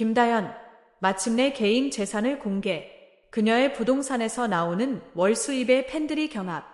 김다연, 마침내 개인 재산을 공개. 그녀의 부동산에서 나오는 월 수입의 팬들이 경합.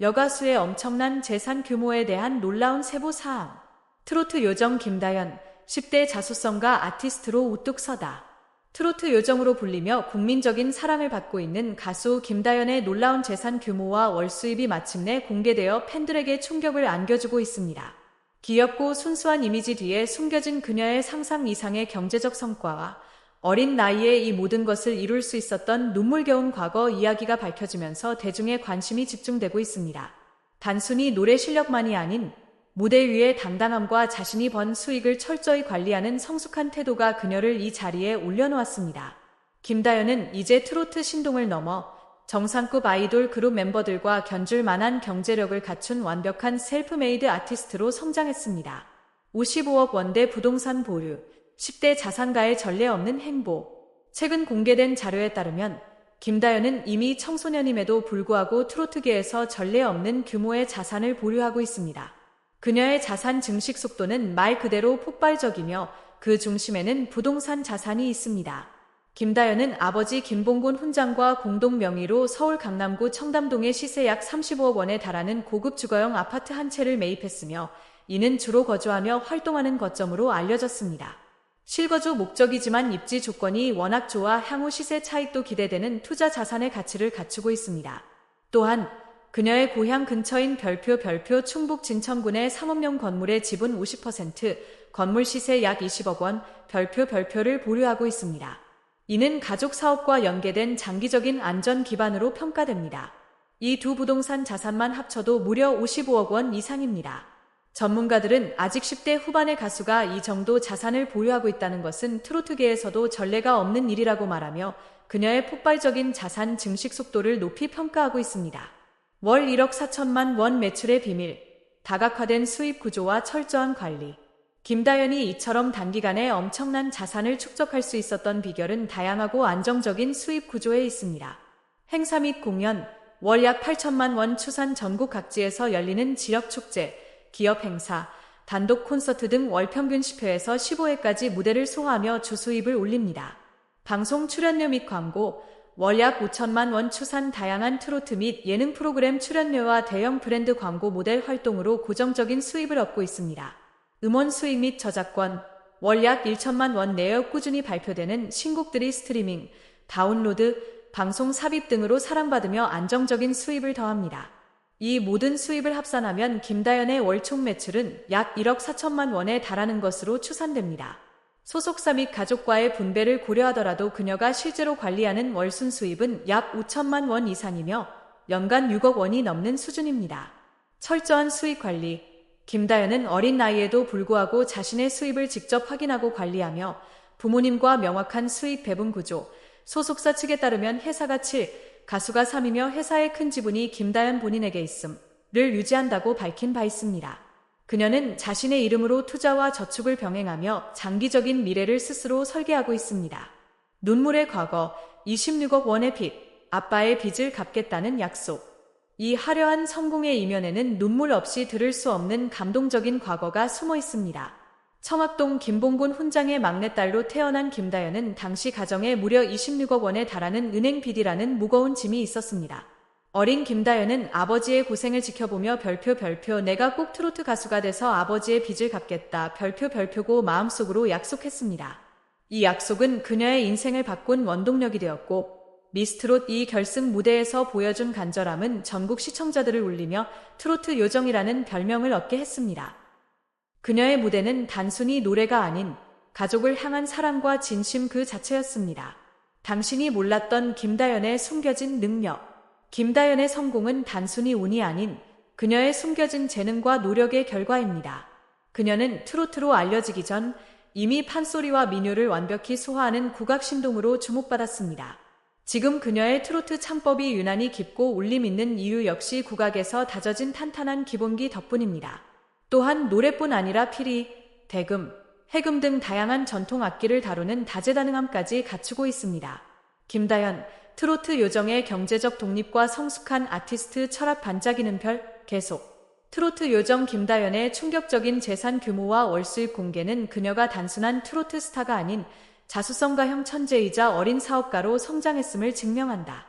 여가수의 엄청난 재산 규모에 대한 놀라운 세부 사항. 트로트 요정 김다연, 10대 자수성가 아티스트로 우뚝 서다. 트로트 요정으로 불리며 국민적인 사랑을 받고 있는 가수 김다연의 놀라운 재산 규모와 월 수입이 마침내 공개되어 팬들에게 충격을 안겨주고 있습니다. 귀엽고 순수한 이미지 뒤에 숨겨진 그녀의 상상 이상의 경제적 성과와 어린 나이에 이 모든 것을 이룰 수 있었던 눈물겨운 과거 이야기가 밝혀지면서 대중의 관심이 집중되고 있습니다. 단순히 노래 실력만이 아닌 무대 위의 당당함과 자신이 번 수익을 철저히 관리하는 성숙한 태도가 그녀를 이 자리에 올려놓았습니다. 김다연은 이제 트로트 신동을 넘어 정상급 아이돌 그룹 멤버들과 견줄 만한 경제력을 갖춘 완벽한 셀프메이드 아티스트로 성장했습니다. 55억 원대 부동산 보유, 10대 자산가의 전례 없는 행보. 최근 공개된 자료에 따르면 김다연은 이미 청소년임에도 불구하고 트로트계에서 전례 없는 규모의 자산을 보유하고 있습니다. 그녀의 자산 증식 속도는 말 그대로 폭발적이며 그 중심에는 부동산 자산이 있습니다. 김다연은 아버지 김봉곤 훈장과 공동 명의로 서울 강남구 청담동의 시세 약 35억 원에 달하는 고급 주거용 아파트 한 채를 매입했으며 이는 주로 거주하며 활동하는 거점으로 알려졌습니다. 실거주 목적이지만 입지 조건이 워낙 좋아 향후 시세 차익도 기대되는 투자 자산의 가치를 갖추고 있습니다. 또한 그녀의 고향 근처인 별표 별표 충북 진천군의 3억명 건물의 지분 50%, 건물 시세 약 20억 원, 별표 별표를 보유하고 있습니다. 이는 가족 사업과 연계된 장기적인 안전 기반으로 평가됩니다. 이 두 부동산 자산만 합쳐도 무려 55억 원 이상입니다. 전문가들은 아직 10대 후반의 가수가 이 정도 자산을 보유하고 있다는 것은 트로트계에서도 전례가 없는 일이라고 말하며 그녀의 폭발적인 자산 증식 속도를 높이 평가하고 있습니다. 월 1억 4천만 원 매출의 비밀, 다각화된 수입 구조와 철저한 관리. 김다연이 이처럼 단기간에 엄청난 자산을 축적할 수 있었던 비결은 다양하고 안정적인 수입 구조에 있습니다. 행사 및 공연, 월 약 8천만 원 추산 전국 각지에서 열리는 지역 축제, 기업 행사, 단독 콘서트 등 월 평균 10회에서 15회까지 무대를 소화하며 주수입을 올립니다. 방송 출연료 및 광고, 월 약 5천만 원 추산 다양한 트로트 및 예능 프로그램 출연료와 대형 브랜드 광고 모델 활동으로 고정적인 수입을 얻고 있습니다. 음원 수익 및 저작권, 월 약 1천만 원 내역 꾸준히 발표되는 신곡들이 스트리밍, 다운로드, 방송 삽입 등으로 사랑받으며 안정적인 수입을 더합니다. 이 모든 수입을 합산하면 김다연의 월총 매출은 약 1억 4천만 원에 달하는 것으로 추산됩니다. 소속사 및 가족과의 분배를 고려하더라도 그녀가 실제로 관리하는 월순 수입은 약 5천만 원 이상이며 연간 6억 원이 넘는 수준입니다. 철저한 수익 관리. 김다연은 어린 나이에도 불구하고 자신의 수입을 직접 확인하고 관리하며 부모님과 명확한 수입 배분 구조, 소속사 측에 따르면 회사가 7, 가수가 3이며 회사의 큰 지분이 김다연 본인에게 있음을 유지한다고 밝힌 바 있습니다. 그녀는 자신의 이름으로 투자와 저축을 병행하며 장기적인 미래를 스스로 설계하고 있습니다. 눈물의 과거, 26억 원의 빚, 아빠의 빚을 갚겠다는 약속. 이 화려한 성공의 이면에는 눈물 없이 들을 수 없는 감동적인 과거가 숨어 있습니다. 청학동 김봉곤 훈장의 막내딸로 태어난 김다연은 당시 가정에 무려 26억 원에 달하는 은행 빚이라는 무거운 짐이 있었습니다. 어린 김다연은 아버지의 고생을 지켜보며 별표 별표 내가 꼭 트로트 가수가 돼서 아버지의 빚을 갚겠다 별표 별표고 마음속으로 약속했습니다. 이 약속은 그녀의 인생을 바꾼 원동력이 되었고 미스트롯 이 결승 무대에서 보여준 간절함은 전국 시청자들을 울리며 트로트 요정이라는 별명을 얻게 했습니다. 그녀의 무대는 단순히 노래가 아닌 가족을 향한 사랑과 진심 그 자체였습니다. 당신이 몰랐던 김다연의 숨겨진 능력. 김다연의 성공은 단순히 운이 아닌 그녀의 숨겨진 재능과 노력의 결과입니다. 그녀는 트로트로 알려지기 전 이미 판소리와 민요를 완벽히 소화하는 국악 신동으로 주목받았습니다. 지금 그녀의 트로트 창법이 유난히 깊고 울림 있는 이유 역시 국악에서 다져진 탄탄한 기본기 덕분입니다. 또한 노래뿐 아니라 피리, 대금, 해금 등 다양한 전통 악기를 다루는 다재다능함까지 갖추고 있습니다. 김다연, 트로트 요정의 경제적 독립과 성숙한 아티스트 철학 반짝이는 별 계속 트로트 요정 김다연의 충격적인 재산 규모와 월수입 공개는 그녀가 단순한 트로트 스타가 아닌 자수성가형 천재이자 어린 사업가로 성장했음을 증명한다.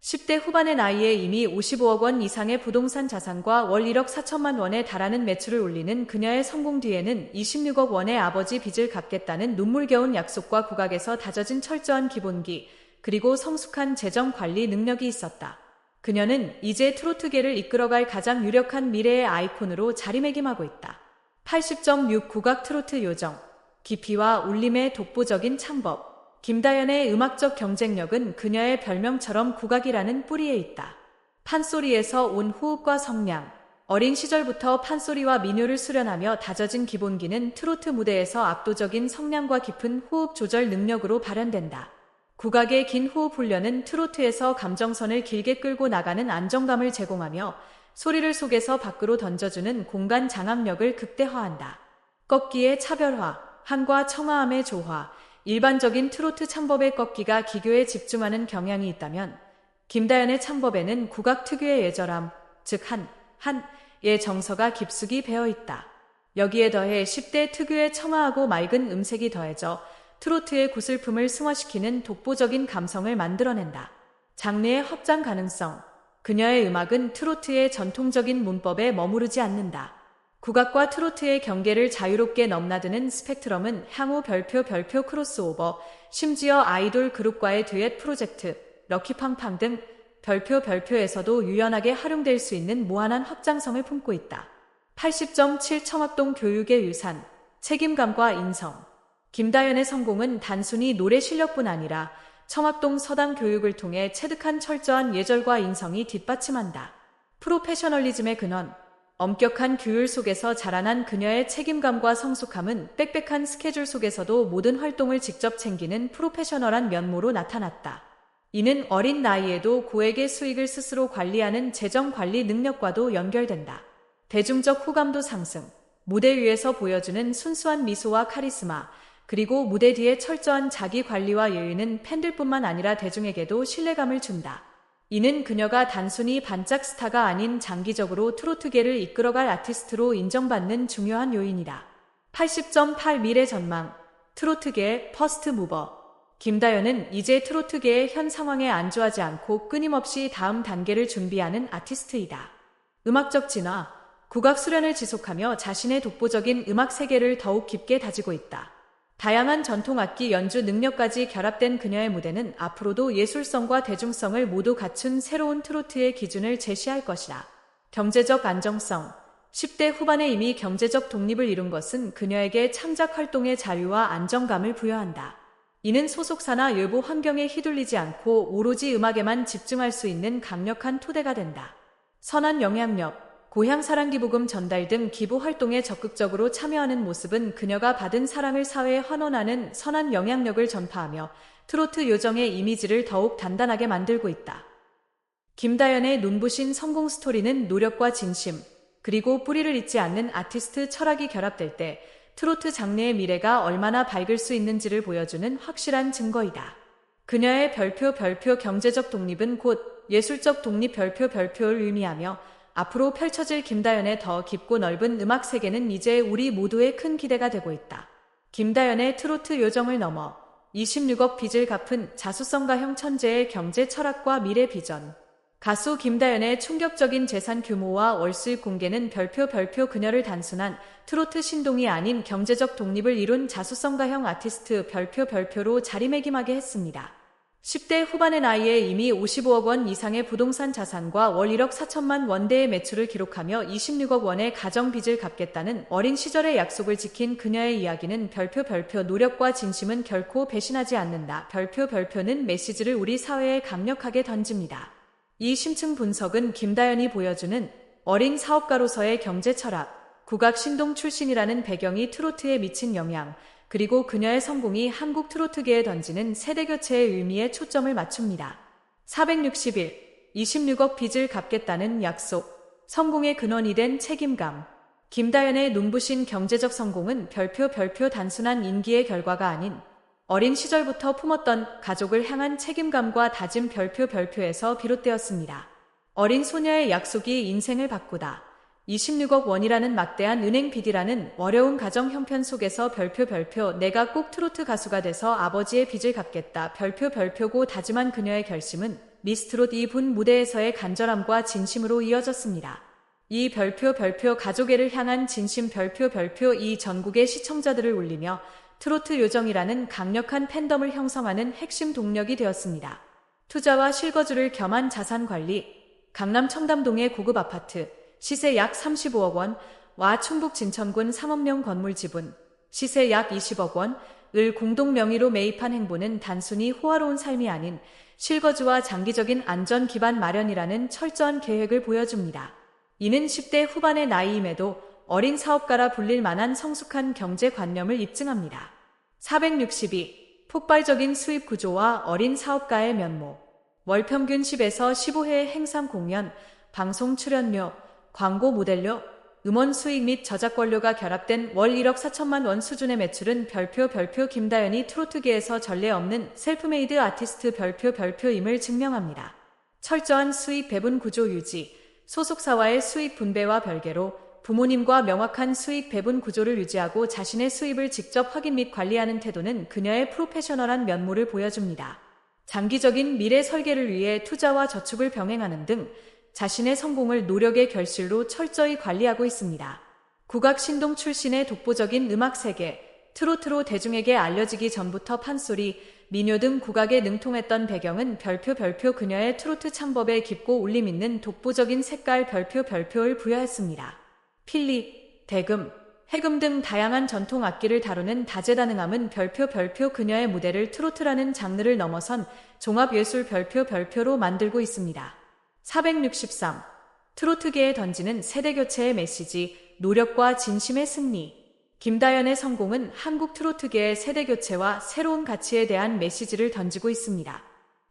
10대 후반의 나이에 이미 55억 원 이상의 부동산 자산과 월 1억 4천만 원에 달하는 매출을 올리는 그녀의 성공 뒤에는 26억 원의 아버지 빚을 갚겠다는 눈물겨운 약속과 국악에서 다져진 철저한 기본기, 그리고 성숙한 재정 관리 능력이 있었다. 그녀는 이제 트로트계를 이끌어갈 가장 유력한 미래의 아이콘으로 자리매김하고 있다. 80.6 국악 트로트 요정, 깊이와 울림의 독보적인 창법, 김다연의 음악적 경쟁력은 그녀의 별명처럼 국악이라는 뿌리에 있다. 판소리에서 온 호흡과 성량, 어린 시절부터 판소리와 민요를 수련하며 다져진 기본기는 트로트 무대에서 압도적인 성량과 깊은 호흡 조절 능력으로 발현된다. 국악의 긴 호흡 훈련은 트로트에서 감정선을 길게 끌고 나가는 안정감을 제공하며 소리를 속에서 밖으로 던져주는 공간 장악력을 극대화한다. 꺾기의 차별화, 한과 청아함의 조화, 일반적인 트로트 창법의 꺾기가 기교에 집중하는 경향이 있다면 김다연의 창법에는 국악 특유의 예절함, 즉 한, 한의 정서가 깊숙이 배어 있다. 여기에 더해 10대 특유의 청아하고 맑은 음색이 더해져 트로트의 구슬픔을 승화시키는 독보적인 감성을 만들어낸다. 장르의 확장 가능성. 그녀의 음악은 트로트의 전통적인 문법에 머무르지 않는다. 국악과 트로트의 경계를 자유롭게 넘나드는 스펙트럼은 향후 별표 별표 크로스오버, 심지어 아이돌 그룹과의 듀엣 프로젝트, 럭키팡팡 등 별표 별표에서도 유연하게 활용될 수 있는 무한한 확장성을 품고 있다. 80.7 청학동 교육의 유산, 책임감과 인성. 김다연의 성공은 단순히 노래 실력뿐 아니라 청학동 서당 교육을 통해 체득한 철저한 예절과 인성이 뒷받침한다. 프로페셔널리즘의 근원, 엄격한 규율 속에서 자라난 그녀의 책임감과 성숙함은 빽빽한 스케줄 속에서도 모든 활동을 직접 챙기는 프로페셔널한 면모로 나타났다. 이는 어린 나이에도 고액의 수익을 스스로 관리하는 재정 관리 능력과도 연결된다. 대중적 호감도 상승, 무대 위에서 보여주는 순수한 미소와 카리스마, 그리고 무대 뒤의 철저한 자기 관리와 여유는 팬들뿐만 아니라 대중에게도 신뢰감을 준다. 이는 그녀가 단순히 반짝 스타가 아닌 장기적으로 트로트계를 이끌어갈 아티스트로 인정받는 중요한 요인이다. 80.8 미래 전망 트로트계의 퍼스트 무버 김다연은 이제 트로트계의 현 상황에 안주하지 않고 끊임없이 다음 단계를 준비하는 아티스트이다. 음악적 진화, 국악 수련을 지속하며 자신의 독보적인 음악 세계를 더욱 깊게 다지고 있다. 다양한 전통악기 연주 능력까지 결합된 그녀의 무대는 앞으로도 예술성과 대중성을 모두 갖춘 새로운 트로트의 기준을 제시할 것이다. 경제적 안정성 10대 후반에 이미 경제적 독립을 이룬 것은 그녀에게 창작 활동의 자유와 안정감을 부여한다. 이는 소속사나 외부 환경에 휘둘리지 않고 오로지 음악에만 집중할 수 있는 강력한 토대가 된다. 선한 영향력 고향 사랑기부금 전달 등 기부 활동에 적극적으로 참여하는 모습은 그녀가 받은 사랑을 사회에 환원하는 선한 영향력을 전파하며 트로트 요정의 이미지를 더욱 단단하게 만들고 있다. 김다연의 눈부신 성공 스토리는 노력과 진심, 그리고 뿌리를 잊지 않는 아티스트 철학이 결합될 때 트로트 장르의 미래가 얼마나 밝을 수 있는지를 보여주는 확실한 증거이다. 그녀의 별표 별표 경제적 독립은 곧 예술적 독립 별표 별표를 의미하며 앞으로 펼쳐질 김다연의 더 깊고 넓은 음악 세계는 이제 우리 모두의 큰 기대가 되고 있다. 김다연의 트로트 요정을 넘어 26억 빚을 갚은 자수성가형 천재의 경제 철학과 미래 비전. 가수 김다연의 충격적인 재산 규모와 월수입 공개는 별표 별표 그녀를 단순한 트로트 신동이 아닌 경제적 독립을 이룬 자수성가형 아티스트 별표 별표로 자리매김하게 했습니다. 10대 후반의 나이에 이미 55억 원 이상의 부동산 자산과 월 1억 4천만 원대의 매출을 기록하며 26억 원의 가정 빚을 갚겠다는 어린 시절의 약속을 지킨 그녀의 이야기는 별표 별표 노력과 진심은 결코 배신하지 않는다. 별표 별표는 메시지를 우리 사회에 강력하게 던집니다. 이 심층 분석은 김다연이 보여주는 어린 사업가로서의 경제 철학, 국악 신동 출신이라는 배경이 트로트에 미친 영향, 그리고 그녀의 성공이 한국 트로트계에 던지는 세대교체의 의미에 초점을 맞춥니다. 461. 26억 빚을 갚겠다는 약속. 성공의 근원이 된 책임감. 김다연의 눈부신 경제적 성공은 별표 별표 단순한 인기의 결과가 아닌 어린 시절부터 품었던 가족을 향한 책임감과 다짐 별표 별표에서 비롯되었습니다. 어린 소녀의 약속이 인생을 바꾸다. 26억 원이라는 막대한 은행 빚이라는 어려운 가정 형편 속에서 별표 별표 내가 꼭 트로트 가수가 돼서 아버지의 빚을 갚겠다 별표 별표고 다짐한 그녀의 결심은 미스트롯 이분 무대에서의 간절함과 진심으로 이어졌습니다. 이 별표 별표 가족애를 향한 진심 별표 별표 이 전국의 시청자들을 울리며 트로트 요정이라는 강력한 팬덤을 형성하는 핵심 동력이 되었습니다. 투자와 실거주를 겸한 자산 관리, 강남 청담동의 고급 아파트, 시세 약 35억 원, 와 충북 진천군 3억명 건물 지분, 시세 약 20억 원, 을 공동 명의로 매입한 행보는 단순히 호화로운 삶이 아닌 실거주와 장기적인 안전 기반 마련이라는 철저한 계획을 보여줍니다. 이는 10대 후반의 나이임에도 어린 사업가라 불릴 만한 성숙한 경제 관념을 입증합니다. 462. 폭발적인 수입 구조와 어린 사업가의 면모. 월 평균 10에서 15회의 행사 공연, 방송 출연료, 광고 모델료, 음원 수익 및 저작권료가 결합된 월 1억 4천만 원 수준의 매출은 별표 별표 김다연이 트로트계에서 전례 없는 셀프메이드 아티스트 별표 별표임을 증명합니다. 철저한 수익 배분 구조 유지, 소속사와의 수익 분배와 별개로 부모님과 명확한 수익 배분 구조를 유지하고 자신의 수입을 직접 확인 및 관리하는 태도는 그녀의 프로페셔널한 면모를 보여줍니다. 장기적인 미래 설계를 위해 투자와 저축을 병행하는 등 자신의 성공을 노력의 결실로 철저히 관리하고 있습니다. 국악 신동 출신의 독보적인 음악 세계, 트로트로 대중에게 알려지기 전부터 판소리, 민요 등 국악에 능통했던 배경은 별표 별표 그녀의 트로트 창법에 깊고 울림 있는 독보적인 색깔 별표 별표를 부여했습니다. 필리, 대금, 해금 등 다양한 전통 악기를 다루는 다재다능함은 별표 별표 그녀의 무대를 트로트라는 장르를 넘어선 종합예술 별표 별표로 만들고 있습니다. 463. 트로트계에 던지는 세대교체의 메시지, 노력과 진심의 승리. 김다연의 성공은 한국 트로트계의 세대교체와 새로운 가치에 대한 메시지를 던지고 있습니다.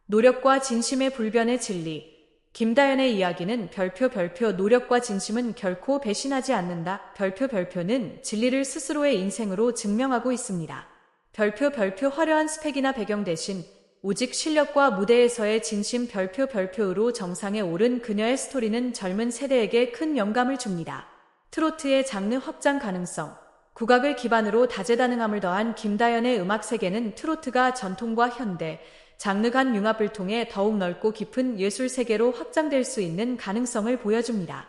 노력과 진심의 불변의 진리. 김다연의 이야기는 별표 별표 노력과 진심은 결코 배신하지 않는다. 별표 별표는 진리를 스스로의 인생으로 증명하고 있습니다. 별표 별표 화려한 스펙이나 배경 대신 오직 실력과 무대에서의 진심 별표 별표로 정상에 오른 그녀의 스토리는 젊은 세대에게 큰 영감을 줍니다. 트로트의 장르 확장 가능성, 국악을 기반으로 다재다능함을 더한 김다연의 음악 세계는 트로트가 전통과 현대, 장르 간 융합을 통해 더욱 넓고 깊은 예술 세계로 확장될 수 있는 가능성을 보여줍니다.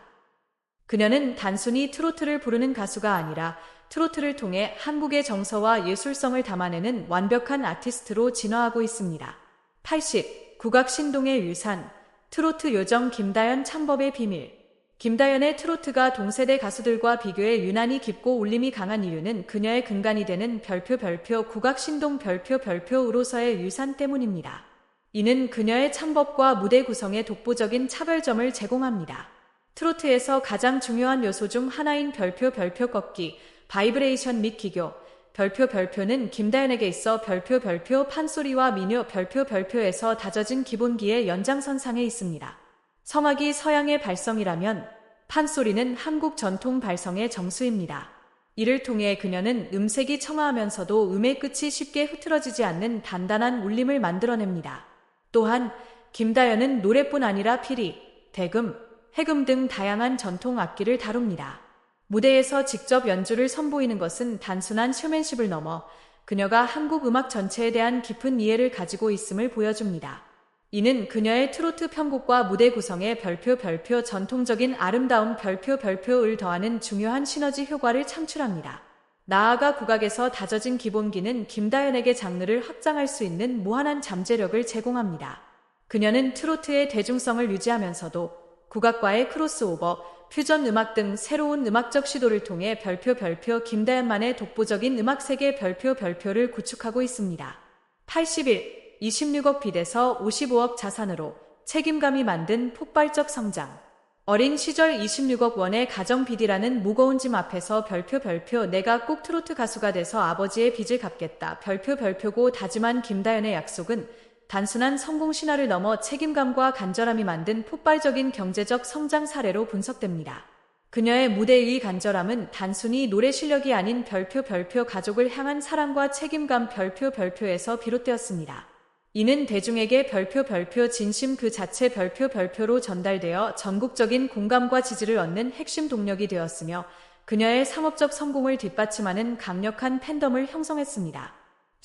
그녀는 단순히 트로트를 부르는 가수가 아니라 트로트를 통해 한국의 정서와 예술성을 담아내는 완벽한 아티스트로 진화하고 있습니다. 80. 국악 신동의 유산 트로트 요정 김다연 창법의 비밀 김다연의 트로트가 동세대 가수들과 비교해 유난히 깊고 울림이 강한 이유는 그녀의 근간이 되는 별표 별표 국악 신동 별표 별표으로서의 유산 때문입니다. 이는 그녀의 창법과 무대 구성의 독보적인 차별점을 제공합니다. 트로트에서 가장 중요한 요소 중 하나인 별표 별표 꺾기, 바이브레이션 및 기교, 별표 별표는 김다연에게 있어 별표 별표 판소리와 민요 별표 별표에서 다져진 기본기의 연장선상에 있습니다. 성악이 서양의 발성이라면 판소리는 한국 전통 발성의 정수입니다. 이를 통해 그녀는 음색이 청아하면서도 음의 끝이 쉽게 흐트러지지 않는 단단한 울림을 만들어냅니다. 또한 김다연은 노래뿐 아니라 피리, 대금, 해금 등 다양한 전통 악기를 다룹니다. 무대에서 직접 연주를 선보이는 것은 단순한 쇼맨십을 넘어 그녀가 한국 음악 전체에 대한 깊은 이해를 가지고 있음을 보여줍니다. 이는 그녀의 트로트 편곡과 무대 구성에 별표 별표 전통적인 아름다움 별표 별표를 더하는 중요한 시너지 효과를 창출합니다. 나아가 국악에서 다져진 기본기는 김다연에게 장르를 확장할 수 있는 무한한 잠재력을 제공합니다. 그녀는 트로트의 대중성을 유지하면서도 국악과의 크로스오버, 퓨전 음악 등 새로운 음악적 시도를 통해 별표 별표 김다연만의 독보적인 음악 세계 별표 별표를 구축하고 있습니다. 81. 26억 빚에서 55억 자산으로 책임감이 만든 폭발적 성장. 어린 시절 26억 원의 가정 빚이라는 무거운 짐 앞에서 별표 별표 내가 꼭 트로트 가수가 돼서 아버지의 빚을 갚겠다. 별표 별표고 다짐한 김다연의 약속은 단순한 성공 신화를 넘어 책임감과 간절함이 만든 폭발적인 경제적 성장 사례로 분석됩니다. 그녀의 무대 위 간절함은 단순히 노래 실력이 아닌 별표 별표 가족을 향한 사랑과 책임감 별표 별표에서 비롯되었습니다. 이는 대중에게 별표 별표 진심 그 자체 별표 별표로 전달되어 전국적인 공감과 지지를 얻는 핵심 동력이 되었으며 그녀의 상업적 성공을 뒷받침하는 강력한 팬덤을 형성했습니다.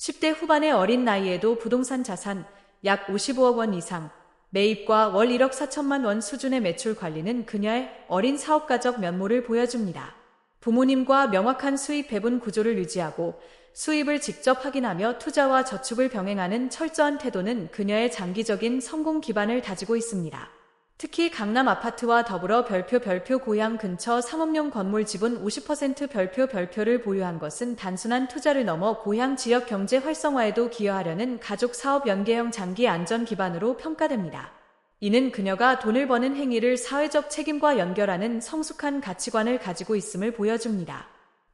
10대 후반의 어린 나이에도 부동산 자산 약 55억 원 이상, 매입과 월 1억 4천만 원 수준의 매출 관리는 그녀의 어린 사업가적 면모를 보여줍니다. 부모님과 명확한 수입 배분 구조를 유지하고 수입을 직접 확인하며 투자와 저축을 병행하는 철저한 태도는 그녀의 장기적인 성공 기반을 다지고 있습니다. 특히 강남 아파트와 더불어 별표 별표 고향 근처 상업용 건물 지분 50% 별표 별표를 보유한 것은 단순한 투자를 넘어 고향 지역 경제 활성화에도 기여하려는 가족 사업 연계형 장기 안전 기반으로 평가됩니다. 이는 그녀가 돈을 버는 행위를 사회적 책임과 연결하는 성숙한 가치관을 가지고 있음을 보여줍니다.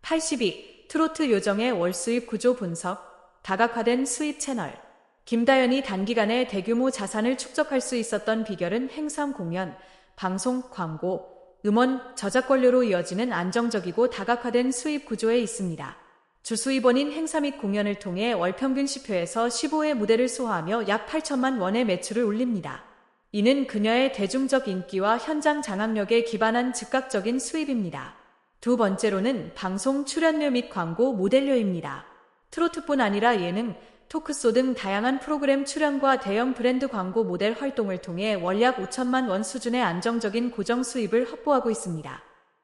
82. 트로트 요정의 월수입 구조 분석, 다각화된 수입 채널. 김다연이 단기간에 대규모 자산을 축적할 수 있었던 비결은 행사 공연, 방송, 광고, 음원, 저작권료로 이어지는 안정적이고 다각화된 수입 구조에 있습니다. 주수입원인 행사 및 공연을 통해 월 평균 10회에서 15회 무대를 소화하며 약 8천만 원의 매출을 올립니다. 이는 그녀의 대중적 인기와 현장 장악력에 기반한 즉각적인 수입입니다. 두 번째로는 방송 출연료 및 광고 모델료입니다. 트로트뿐 아니라 예능, 토크쇼 등 다양한 프로그램 출연과 대형 브랜드 광고 모델 활동을 통해 월약 5천만 원 수준의 안정적인 고정 수입을 확보하고 있습니다.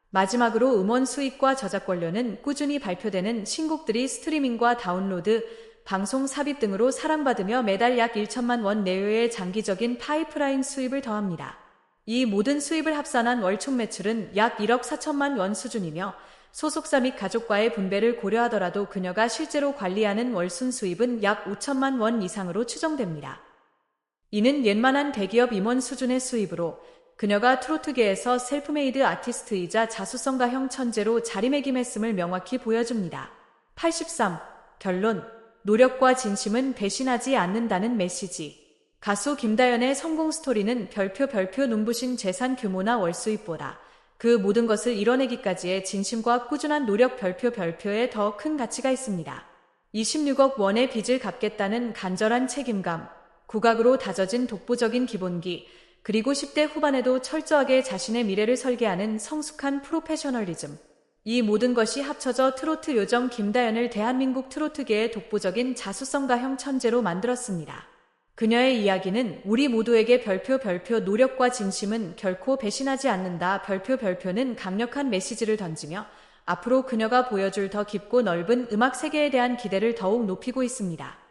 마지막으로 음원 수익과 저작권료는 꾸준히 발표되는 신곡들이 스트리밍과 다운로드, 방송 삽입 등으로 사랑받으며 매달 약 1천만 원 내외의 장기적인 파이프라인 수입을 더합니다. 이 모든 수입을 합산한 월총 매출은 약 1억 4천만 원 수준이며 소속사 및 가족과의 분배를 고려하더라도 그녀가 실제로 관리하는 월순 수입은 약 5천만 원 이상으로 추정됩니다. 이는 웬만한 대기업 임원 수준의 수입으로 그녀가 트로트계에서 셀프메이드 아티스트이자 자수성가형 천재로 자리매김했음을 명확히 보여줍니다. 83. 결론 노력과 진심은 배신하지 않는다는 메시지. 가수 김다연의 성공 스토리는 별표 별표 눈부신 재산 규모나 월수입보다 그 모든 것을 이뤄내기까지의 진심과 꾸준한 노력 별표 별표에 더 큰 가치가 있습니다. 26억 원의 빚을 갚겠다는 간절한 책임감, 국악으로 다져진 독보적인 기본기, 그리고 10대 후반에도 철저하게 자신의 미래를 설계하는 성숙한 프로페셔널리즘. 이 모든 것이 합쳐져 트로트 요정 김다연을 대한민국 트로트계의 독보적인 자수성가형 천재로 만들었습니다. 그녀의 이야기는 우리 모두에게 별표 별표 노력과 진심은 결코 배신하지 않는다. 별표 별표는 강력한 메시지를 던지며 앞으로 그녀가 보여줄 더 깊고 넓은 음악 세계에 대한 기대를 더욱 높이고 있습니다.